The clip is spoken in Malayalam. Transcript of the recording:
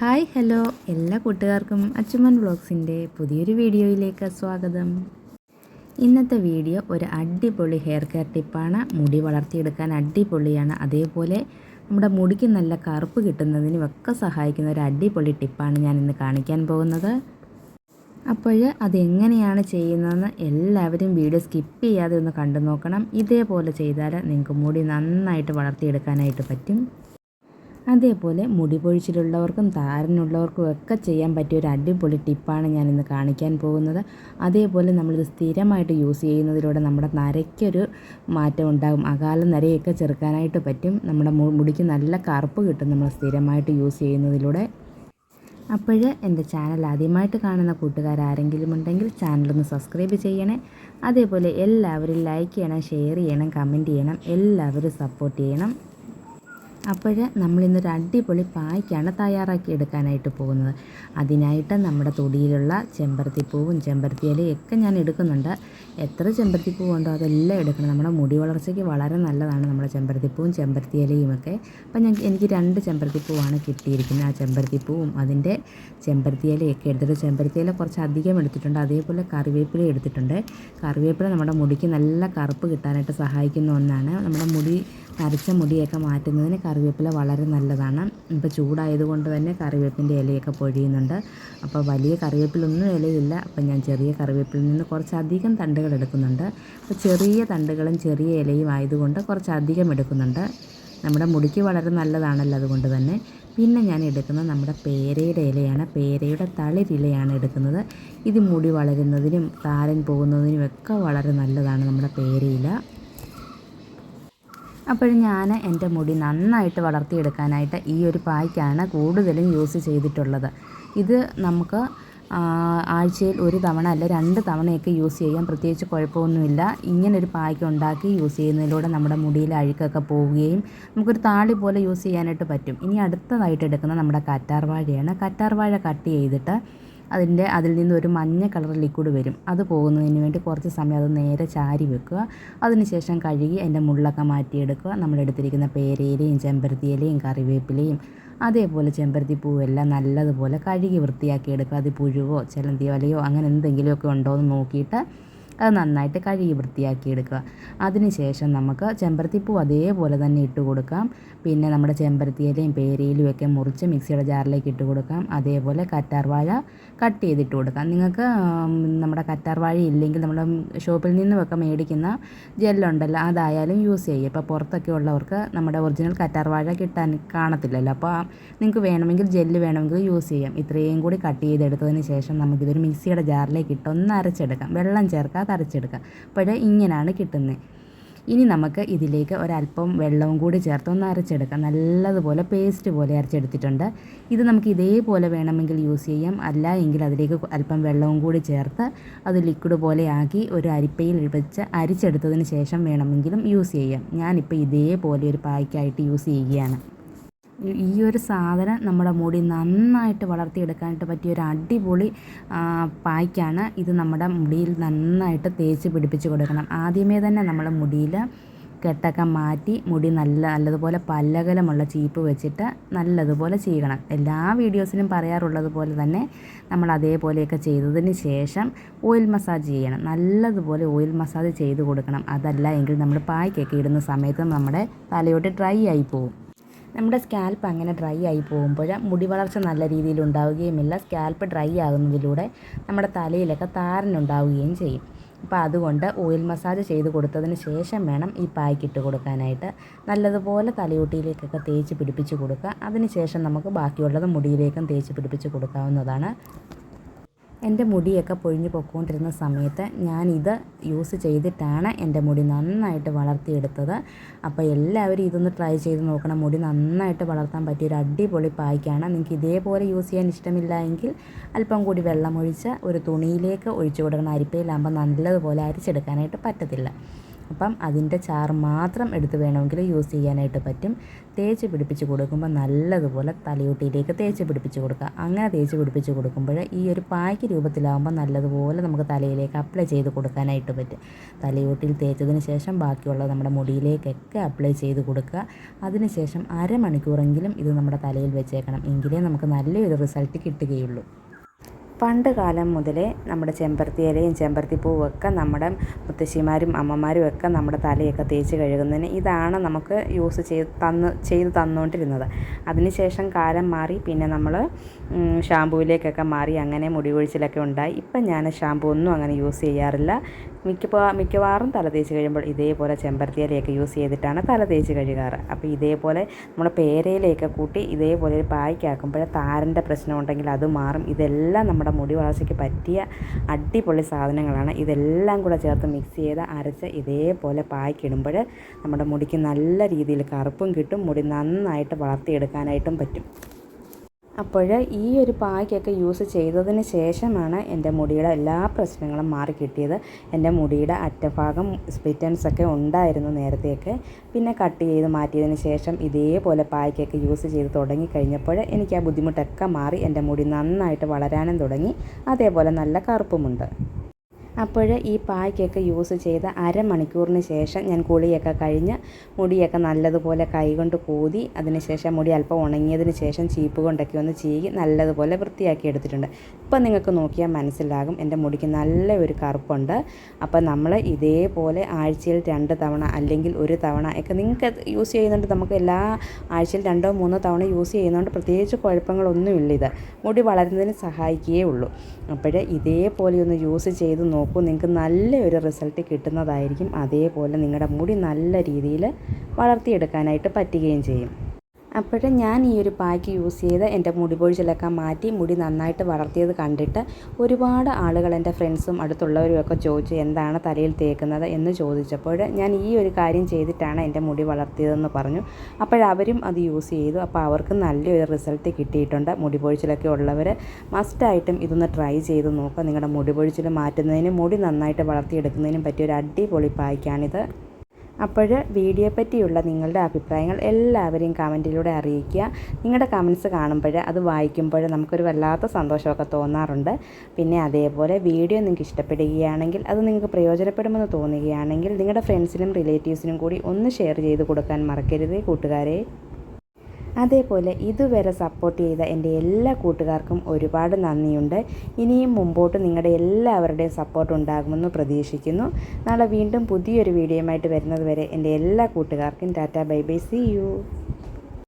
Hi hello. എല്ലാ കൂട്ടുകാർക്കും അച്ചുമൻ വ്ളോഗ്സിന്റെ പുതിയൊരു വീഡിയോയിലേക്ക് സ്വാഗതം. ഇന്നത്തെ വീഡിയോ ഒരു അടിപൊളി ഹെയർ കെയർ ടിപ്പാണ്. മുടി വളർത്തിയെടുക്കാൻ അടിപൊളിയാണ്. അതേപോലെ നമ്മുടെ മുടിക്ക് നല്ല കറുപ്പ് കിട്ടുന്നതിനും ഒക്കെ സഹായിക്കുന്ന ഒരു അടിപൊളി ടിപ്പാണ് ഞാൻ ഇന്ന് കാണിക്കാൻ പോകുന്നത്. അപ്പോൾ അതെങ്ങനെയാണ് ചെയ്യുന്നതെന്ന് എല്ലാവരും വീഡിയോ സ്കിപ്പ് ചെയ്യാതെ ഒന്ന് കണ്ടു നോക്കണം. ഇതേപോലെ ചെയ്താൽ നിങ്ങൾക്ക് മുടി നന്നായിട്ട് വളർത്തിയെടുക്കാനായിട്ട് പറ്റും. അതേപോലെ മുടി പൊഴിച്ചിലുള്ളവർക്കും താരനുള്ളവർക്കും ഒക്കെ ചെയ്യാൻ പറ്റിയ ഒരു അടിപൊളി ടിപ്പാണ് ഞാൻ ഇന്ന് കാണിക്കാൻ പോകുന്നത്. അതേപോലെ നമ്മളിത് സ്ഥിരമായിട്ട് യൂസ് ചെയ്യുന്നതിലൂടെ നമ്മുടെ നരയ്ക്കൊരു മാറ്റം ഉണ്ടാകും. അകാല നരയൊക്കെ ചെറുക്കാനായിട്ട് പറ്റും. നമ്മുടെ മുടിക്ക് നല്ല കറുപ്പ് കിട്ടും നമ്മൾ സ്ഥിരമായിട്ട് യൂസ് ചെയ്യുന്നതിലൂടെ. അപ്പോൾ എന്റെ ചാനൽ ആദ്യമായിട്ട് കാണുന്ന കൂട്ടുകാർ ആരെങ്കിലും ഉണ്ടെങ്കിൽ ചാനലൊന്ന് സബ്സ്ക്രൈബ് ചെയ്യണേ. അതേപോലെ എല്ലാവരും ലൈക്ക് ചെയ്യണം ഷെയർ ചെയ്യണം കമന്റ് ചെയ്യണം. എല്ലാവരും സപ്പോർട്ട് ചെയ്യണം. അപ്പോൾ നമ്മളിന്നൊരു അടിപൊളി പായ്ക്കാണ് തയ്യാറാക്കി എടുക്കാനായിട്ട് പോകുന്നത്. അതിനായിട്ട് നമ്മുടെ തൊടിയിലുള്ള ചെമ്പരത്തിപ്പൂവും ചെമ്പരത്തിയിലയും ഒക്കെ ഞാൻ എടുക്കുന്നുണ്ട്. എത്ര ചെമ്പരത്തിപ്പൂ ഉണ്ടോ അതെല്ലാം എടുക്കണം. നമ്മുടെ മുടി വളർച്ചയ്ക്ക് വളരെ നല്ലതാണ് നമ്മുടെ ചെമ്പരത്തിപ്പൂവും ചെമ്പരത്തിയിലയും ഒക്കെ അപ്പം ഞാൻ എനിക്ക് രണ്ട് ചെമ്പരത്തിപ്പൂവാണ് കിട്ടിയിരിക്കുന്നത്. ആ ചെമ്പരത്തിപ്പൂവും അതിന്റെ ചെമ്പരത്തിയിലയൊക്കെ എടുത്തിട്ട് ചെമ്പരത്തിയില കുറച്ച് അധികം എടുത്തിട്ടുണ്ട്. അതേപോലെ കറിവേപ്പില എടുത്തിട്ടുണ്ട്. കറിവേപ്പില നമ്മുടെ മുടിക്ക് നല്ല കറുപ്പ് കിട്ടാനായിട്ട് സഹായിക്കുന്ന ഒന്നാണ്. നമ്മുടെ മുടി നരച്ച മുടിയൊക്കെ മാറ്റുന്നതിന് കറിവേപ്പില വളരെ നല്ലതാണ്. ഇപ്പോൾ ചൂടായതുകൊണ്ട് തന്നെ കറിവേപ്പിന്റെ ഇലയൊക്കെ പൊഴിയുന്നുണ്ട്. അപ്പോൾ വലിയ കറിവേപ്പിലൊന്നും ഇലയില്ല. അപ്പോൾ ഞാൻ ചെറിയ കറിവേപ്പിലിൽ നിന്ന് കുറച്ചധികം തണ്ടുകൾ എടുക്കുന്നുണ്ട്. അപ്പോൾ ചെറിയ തണ്ടുകളും ചെറിയ ഇലയും ആയതുകൊണ്ട് കുറച്ചധികം എടുക്കുന്നുണ്ട്. നമ്മുടെ മുടിക്ക് വളരെ നല്ലതാണല്ലോ അതുകൊണ്ട് തന്നെ. പിന്നെ ഞാൻ എടുക്കുന്നത് നമ്മുടെ പേരയുടെ ഇലയാണ്. പേരയുടെ തളിരിലയാണ് എടുക്കുന്നത്. ഇത് മുടി വളരുന്നതിനും താരൻ പോകുന്നതിനും ഒക്കെ വളരെ നല്ലതാണ് നമ്മുടെ പേരയില. അപ്പോൾ ഞാൻ എന്റെ മുടി നന്നായിട്ട് വളർത്തിയെടുക്കാനായിട്ട് ഈ ഒരു പായ്ക്കാണ് കൂടുതലും യൂസ് ചെയ്തിട്ടുള്ളത്. ഇത് നമുക്ക് ആഴ്ചയിൽ ഒരു തവണ അല്ല രണ്ട് തവണയൊക്കെ യൂസ് ചെയ്യാം. പ്രത്യേകിച്ച് കുഴപ്പമൊന്നുമില്ല. ഇങ്ങനൊരു പായ്ക്ക് ഉണ്ടാക്കി യൂസ് ചെയ്യുന്നതിലൂടെ നമ്മുടെ മുടിയിൽ അഴുക്കൊക്കെ പോവുകയും നമുക്കൊരു താളി പോലെ യൂസ് ചെയ്യാനായിട്ട് പറ്റും. ഇനി അടുത്തതായിട്ട് എടുക്കുന്ന നമ്മുടെ കറ്റാർവാഴയാണ്. കറ്റാർവാഴ കട്ട് ചെയ്തിട്ട് അതിന്റെ അതിൽ നിന്ന് ഒരു മഞ്ഞ കളർ ലിക്വിഡ് വരും. അത് പോകുന്നതിന് വേണ്ടി കുറച്ച് സമയം അത് നേരെ ചാരി വെക്കുക. അതിനുശേഷം കഴുകി അതിന്റെ മുള്ളൊക്കെ മാറ്റിയെടുക്കുക. നമ്മളെടുത്തിരിക്കുന്ന പേരയിലയും ചെമ്പരത്തിയിലയും കറിവേപ്പിലയും അതേപോലെ ചെമ്പരത്തി പൂവെല്ലാം നല്ലതുപോലെ കഴുകി വൃത്തിയാക്കി എടുക്കുക. അത് പുഴുവോ ചിലന്തി വലയോ അങ്ങനെ എന്തെങ്കിലുമൊക്കെ ഉണ്ടോ എന്ന് നോക്കിയിട്ട് അത് നന്നായിട്ട് കഴുകി വൃത്തിയാക്കി എടുക്കുക. അതിനുശേഷം നമുക്ക് ചെമ്പരത്തിപ്പൂ അതേപോലെ തന്നെ ഇട്ട് കൊടുക്കാം. പിന്നെ നമ്മുടെ ചെമ്പരത്തിയിലയും പേരയിലും ഒക്കെ മുറിച്ച് മിക്സിയുടെ ജാറിലേക്ക് ഇട്ട് കൊടുക്കാം. അതേപോലെ കറ്റാർവാഴ കട്ട് ചെയ്തിട്ട് കൊടുക്കാം. നിങ്ങൾക്ക് നമ്മുടെ കറ്റാർവാഴ ഇല്ലെങ്കിൽ നമ്മുടെ ഷോപ്പിൽ നിന്നുമൊക്കെ മേടിക്കുന്ന ജെല്ലുണ്ടല്ലോ അതായാലും യൂസ് ചെയ്യും. ഇപ്പോൾ പുറത്തൊക്കെ ഉള്ളവർക്ക് നമ്മുടെ ഒറിജിനൽ കറ്റാർവാഴ കിട്ടാൻ കാണത്തില്ലല്ലോ. അപ്പോൾ നിങ്ങൾക്ക് വേണമെങ്കിൽ ജെല്ല് വേണമെങ്കിൽ യൂസ് ചെയ്യാം. ഇത്രയും കൂടി കട്ട് ചെയ്തെടുത്തതിന് ശേഷം നമുക്കിതൊരു മിക്സിയുടെ ജാറിലേക്ക് ഇട്ട് ഒന്ന് അരച്ചെടുക്കാം. വെള്ളം ചേർക്കാതെ അരച്ചെടുക്കാം അപ്പോൾ ഇങ്ങനെയാണ് കിട്ടുന്നത് ഇനി നമുക്ക് ഇതിലേക്ക് ഒരല്പം വെള്ളവും കൂടി ചേർത്ത് ഒന്ന് അരച്ചെടുക്കാം. നല്ലതുപോലെ പേസ്റ്റ് പോലെ അരച്ചെടുത്തിട്ടുണ്ട്. ഇത് നമുക്ക് ഇതേപോലെ വേണമെങ്കിൽ യൂസ് ചെയ്യാം. അല്ല എങ്കിൽ അതിലേക്ക് അല്പം വെള്ളവും കൂടി ചേർത്ത് അത് ലിക്വിഡ് പോലെയാക്കി ഒരു അരിപ്പയിൽ വെച്ച് അരിച്ചെടുത്തതിന് ശേഷം വേണമെങ്കിലും യൂസ് ചെയ്യാം. ഞാനിപ്പോൾ ഇതേപോലെ ഒരു പായ്ക്കായിട്ട് യൂസ് ചെയ്യുകയാണ്. ഈ ഒരു സാധനം നമ്മുടെ മുടി നന്നായിട്ട് വളർത്തിയെടുക്കാനായിട്ട് പറ്റിയ ഒരു അടിപൊളി പായ്ക്കാണ് ഇത് നമ്മുടെ മുടിയിൽ നന്നായിട്ട് തേച്ച് പിടിപ്പിച്ച് കൊടുക്കണം. ആദ്യമേ തന്നെ നമ്മുടെ മുടിയിൽ കെട്ടൊക്കെ മാറ്റി മുടി നല്ല നല്ലതുപോലെ പല്ലകലമുള്ള ചീപ്പ് വെച്ചിട്ട് നല്ലതുപോലെ ചെയ്യണം. എല്ലാ വീഡിയോസിനും പറയാറുള്ളത് പോലെ തന്നെ നമ്മൾ അതേപോലെയൊക്കെ ചെയ്തതിന് ശേഷം ഓയിൽ മസാജ് ചെയ്യണം. നല്ലതുപോലെ ഓയിൽ മസാജ് ചെയ്ത് കൊടുക്കണം. അതല്ല എങ്കിൽ നമ്മൾ പായ്ക്കൊക്കെ ഇടുന്ന സമയത്ത് നമ്മുടെ തലയോട്ട് ഡ്രൈ ആയി പോകും നമ്മുടെ സ്കാൽപ്പ് അങ്ങനെ ഡ്രൈ ആയി പോകുമ്പോൾ മുടി വളർച്ച നല്ല രീതിയിൽ ഉണ്ടാവുകയുമില്ല. സ്കാൽപ്പ് ഡ്രൈ ആകുന്നതിലൂടെ നമ്മുടെ തലയിലൊക്കെ താരനുണ്ടാവുകയും ചെയ്യും. അപ്പോൾ അതുകൊണ്ട് ഓയിൽ മസാജ് ചെയ്ത് കൊടുത്തതിന് ശേഷം വേണം ഈ പായ്ക്ക് ഇട്ട് കൊടുക്കാനായിട്ട്. നല്ലതുപോലെ തലയോട്ടിയിലേക്കൊക്കെ തേച്ച് പിടിപ്പിച്ച് കൊടുക്കുക. അതിന് ശേഷം നമുക്ക് ബാക്കിയുള്ളത് മുടിയിലേക്കും തേച്ച് പിടിപ്പിച്ച് കൊടുക്കാവുന്നതാണ്. എന്റെ മുടിയൊക്കെ പൊഴിഞ്ഞു പോയിക്കൊണ്ടിരുന്ന സമയത്ത് ഞാനിത് യൂസ് ചെയ്തിട്ടാണ് എന്റെ മുടി നന്നായിട്ട് വളർത്തിയെടുത്തത്. അപ്പോൾ എല്ലാവരും ഇതൊന്ന് ട്രൈ ചെയ്ത് നോക്കണം. മുടി നന്നായിട്ട് വളർത്താൻ പറ്റിയ ഒരു അടിപൊളി പായ്ക്കാണ്. നിങ്ങൾക്ക് ഇതേപോലെ യൂസ് ചെയ്യാൻ ഇഷ്ടമില്ല എങ്കിൽ അല്പം കൂടി വെള്ളമൊഴിച്ച് ഒരു തുണിയിലേക്ക് ഒഴിച്ചു കൊടുക്കണം. അരിപ്പയിലാകുമ്പോൾ നല്ലതുപോലെ അരിച്ചെടുക്കാനായിട്ട് പറ്റത്തില്ല. അപ്പം അതിന്റെ ചാറ് മാത്രം എടുത്ത് വേണമെങ്കിൽ യൂസ് ചെയ്യാനായിട്ട് പറ്റും. തേച്ച് പിടിപ്പിച്ച് കൊടുക്കുമ്പോൾ നല്ലതുപോലെ തലയോട്ടിയിലേക്ക് തേച്ച് പിടിപ്പിച്ച് കൊടുക്കുക. അങ്ങനെ തേച്ച് പിടിപ്പിച്ച് കൊടുക്കുമ്പോൾ ഈ ഒരു പായ്ക്ക് രൂപത്തിലാകുമ്പോൾ നല്ലതുപോലെ നമുക്ക് തലയിലേക്ക് അപ്ലൈ ചെയ്ത് കൊടുക്കാനായിട്ട് പറ്റും. തലയോട്ടിയിൽ തേച്ചതിന് ശേഷം ബാക്കിയുള്ള നമ്മുടെ മുടിയിലേക്കൊക്കെ അപ്ലൈ ചെയ്ത് കൊടുക്കുക. അതിനുശേഷം അരമണിക്കൂറെങ്കിലും ഇത് നമ്മുടെ തലയിൽ വെച്ചേക്കണം. എങ്കിലേ നമുക്ക് നല്ലൊരു റിസൾട്ട് കിട്ടുകയുള്ളൂ. പണ്ട് കാലം മുതലേ നമ്മുടെ ചെമ്പരത്തി ഇലയും ചെമ്പരത്തി പൂവും ഒക്കെ നമ്മുടെ മുത്തശ്ശിമാരും അമ്മമാരും ഒക്കെ നമ്മുടെ തലയൊക്കെ തേച്ച് കഴുകുന്നതിന് ഇതാണ് നമുക്ക് യൂസ് ചെയ്ത് തന്ന് ചെയ്ത് തന്നുകൊണ്ടിരുന്നത് അതിനുശേഷം കാലം മാറി പിന്നെ നമ്മൾ ഷാമ്പൂവിലേക്കൊക്കെ മാറി അങ്ങനെ മുടി കൊഴിച്ചിലൊക്കെ ഉണ്ടായി. ഇപ്പം ഞാൻ ഷാമ്പൂ ഒന്നും അങ്ങനെ യൂസ് ചെയ്യാറില്ല. മിക്കവാ മിക്കവാറും തല തേച്ച് കഴിയുമ്പോൾ ഇതേപോലെ ചെമ്പരത്തി ഇലയൊക്കെ യൂസ് ചെയ്തിട്ടാണ് തല തേച്ച് കഴുകാറ്. അപ്പോൾ ഇതേപോലെ നമ്മൾ പേരയിലയൊക്കെ കൂട്ടി ഇതേപോലെ ഒരു പായ്ക്കാക്കുമ്പോൾ താരന്റെ പ്രശ്നം ഉണ്ടെങ്കിൽ അത് മാറും. ഇതെല്ലാം നമ്മുടെ മുടി വളർച്ചയ്ക്ക് പറ്റിയ അടിപൊളി സാധനങ്ങളാണ്. ഇതെല്ലാം കൂടെ ചേർത്ത് മിക്സ് ചെയ്ത് അരച്ച് ഇതേപോലെ പായ്ക്കിടുമ്പോൾ നമ്മുടെ മുടിക്ക് നല്ല രീതിയിൽ കറുപ്പും കിട്ടും. മുടി നന്നായിട്ട് വളർത്തിയെടുക്കാനായിട്ടും പറ്റും. അപ്പോൾ ഈ ഒരു പായ്ക്കൊക്കെ യൂസ് ചെയ്തതിന് ശേഷമാണ് എന്റെ മുടിയുടെ എല്ലാ പ്രശ്നങ്ങളും മാറി കിട്ടിയത്. എന്റെ മുടിയുടെ അറ്റഭാഗം സ്പ്ലിറ്റൻസ് ഒക്കെ ഉണ്ടായിരുന്നു നേരത്തെയൊക്കെ. പിന്നെ കട്ട് ചെയ്ത് മാറ്റിയതിന് ശേഷം ഇതേപോലെ പായ്ക്കൊക്കെ യൂസ് ചെയ്ത് തുടങ്ങിക്കഴിഞ്ഞപ്പോൾ എനിക്ക് ആ ബുദ്ധിമുട്ടൊക്കെ മാറി എന്റെ മുടി നന്നായിട്ട് വളരാനും തുടങ്ങി. അതേപോലെ നല്ല കറുപ്പുമുണ്ട്. അപ്പോൾ ഈ പായ്ക്കൊക്കെ യൂസ് ചെയ്ത് അരമണിക്കൂറിന് ശേഷം ഞാൻ കുളിയൊക്കെ കഴിഞ്ഞ് മുടിയൊക്കെ നല്ലതുപോലെ കൈകൊണ്ട് കൂതി അതിനുശേഷം മുടി അല്പം ഉണങ്ങിയതിന് ശേഷം ചീപ്പ് കൊണ്ടൊക്കെ ഒന്ന് ചീകി നല്ലതുപോലെ വൃത്തിയാക്കി എടുത്തിട്ടുണ്ട്. ഇപ്പം നിങ്ങൾക്ക് നോക്കിയാൽ മനസ്സിലാകും എന്റെ മുടിക്ക് നല്ല ഒരു കറുപ്പുണ്ട്. അപ്പോൾ നമ്മൾ ഇതേപോലെ ആഴ്ചയിൽ രണ്ട് തവണ അല്ലെങ്കിൽ ഒരു തവണ ഒക്കെ നിങ്ങൾക്ക് യൂസ് ചെയ്യുന്നുണ്ട്. നമുക്ക് എല്ലാ ആഴ്ചയിൽ രണ്ടോ മൂന്നോ തവണ യൂസ് ചെയ്യുന്നതുകൊണ്ട് പ്രത്യേകിച്ച് കുഴപ്പങ്ങളൊന്നുമില്ല ഇത്. മുടി വളരുന്നതിന് സഹായിക്കുകയേ ഉള്ളൂ. അപ്പോൾ ഇതേപോലെ ഒന്ന് യൂസ് ചെയ്ത് നോക്കും. നോക്കൂ നിങ്ങൾക്ക് നല്ലൊരു റിസൾട്ട് കിട്ടുന്നതായിരിക്കും. അതേപോലെ നിങ്ങളുടെ മുടി നല്ല രീതിയിൽ വളർത്തിയെടുക്കാനായിട്ട് പറ്റുകയും ചെയ്യും. അപ്പോഴും ഞാൻ ഈ ഒരു പാക്ക് യൂസ് ചെയ്ത് എന്റെ മുടി പൊഴിച്ചിലൊക്കെ മാറ്റി മുടി നന്നായിട്ട് വളർത്തിയത് കണ്ടിട്ട് ഒരുപാട് ആളുകൾ എന്റെ ഫ്രണ്ട്സും അടുത്തുള്ളവരും ഒക്കെ ചോദിച്ചു എന്താണ് തലയിൽ തേക്കുന്നത്? എന്ന് ചോദിച്ചപ്പോൾ ഞാൻ ഈ ഒരു കാര്യം ചെയ്തിട്ടാണ് എന്റെ മുടി വളർത്തിയതെന്ന് പറഞ്ഞു. അപ്പോഴവരും അത് യൂസ് ചെയ്തു. അപ്പോൾ അവർക്ക് നല്ലൊരു റിസൾട്ട് കിട്ടിയിട്ടുണ്ട്. മുടി പൊഴിച്ചിലൊക്കെ ഉള്ളവർ മസ്റ്റായിട്ടും ഇതൊന്ന് ട്രൈ ചെയ്ത് നോക്കുക. നിങ്ങളുടെ മുടി പൊഴിച്ചിൽ മാറ്റുന്നതിനും മുടി നന്നായിട്ട് വളർത്തിയെടുക്കുന്നതിനും പറ്റിയ ഒരു അടിപൊളി പായ്ക്കാണിത്. അപ്പോൾ വീഡിയോ പറ്റിയുള്ള നിങ്ങളുടെ അഭിപ്രായങ്ങൾ എല്ലാവരെയും കമന്റിലൂടെ അറിയിക്കുക. നിങ്ങളുടെ കമൻസ് കാണുമ്പോൾ അത് വായിക്കുമ്പോൾ നമുക്കൊരു വല്ലാത്ത സന്തോഷമൊക്കെ തോന്നാറുണ്ട്. പിന്നെ അതേപോലെ വീഡിയോ നിങ്ങൾക്ക് ഇഷ്ടപ്പെടുകയാണെങ്കിൽ അത് നിങ്ങൾക്ക് പ്രയോജനപ്പെടുമെന്ന് തോന്നുകയാണെങ്കിൽ നിങ്ങളുടെ ഫ്രണ്ട്സിനും റിലേറ്റീവ്സിനും കൂടി ഒന്ന് ഷെയർ ചെയ്ത് കൊടുക്കാൻ മറക്കരുത് കൂട്ടുകാരെ. അതേപോലെ ഇതുവരെ സപ്പോർട്ട് ചെയ്ത എന്റെ എല്ലാ കൂട്ടുകാർക്കും ഒരുപാട് നന്ദിയുണ്ട്. ഇനിയും മുമ്പോട്ട് നിങ്ങളുടെ എല്ലാവരുടെയും സപ്പോർട്ട് ഉണ്ടാകുമെന്ന് പ്രതീക്ഷിക്കുന്നു. നാളെ വീണ്ടും പുതിയൊരു വീഡിയോയുമായിട്ട് വരുന്നത് വരെ എന്റെ എല്ലാ കൂട്ടുകാർക്കും tata bye bye. See you